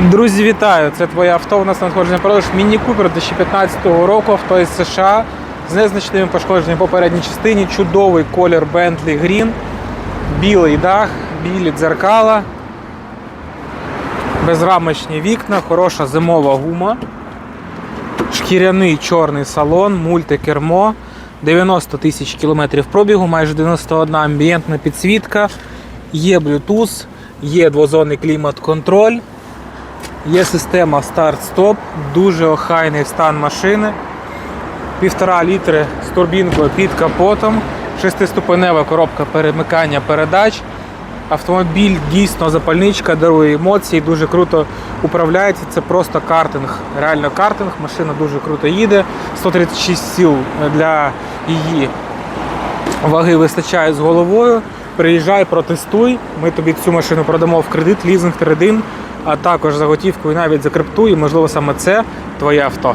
Друзі, вітаю! Це твоє авто. У нас надходження продаж Міні Купер 2015 року. Авто із США з незначними пошкодженнями по передній частині. Чудовий колір Bentley Green, білий дах, білі дзеркала, безрамочні вікна, хороша зимова гума, шкіряний чорний салон, мультикермо, 90 тисяч кілометрів пробігу, майже 91 амбієнтна підсвітка, є Bluetooth, є двозонний клімат-контроль. Є система старт-стоп, дуже охайний стан машини. Півтора літри з турбінкою під капотом, шестиступенева коробка перемикання передач. Автомобіль дійсно запальничка, дарує емоції, дуже круто управляється. Це просто картинг. Реально картинг. Машина дуже круто їде. 136 сіл для її ваги вистачає з головою. Приїжджай, протестуй. Ми тобі цю машину продамо в кредит, лізинг, трейдин, а також за готівку і навіть за крипту. І можливо саме це твоє авто.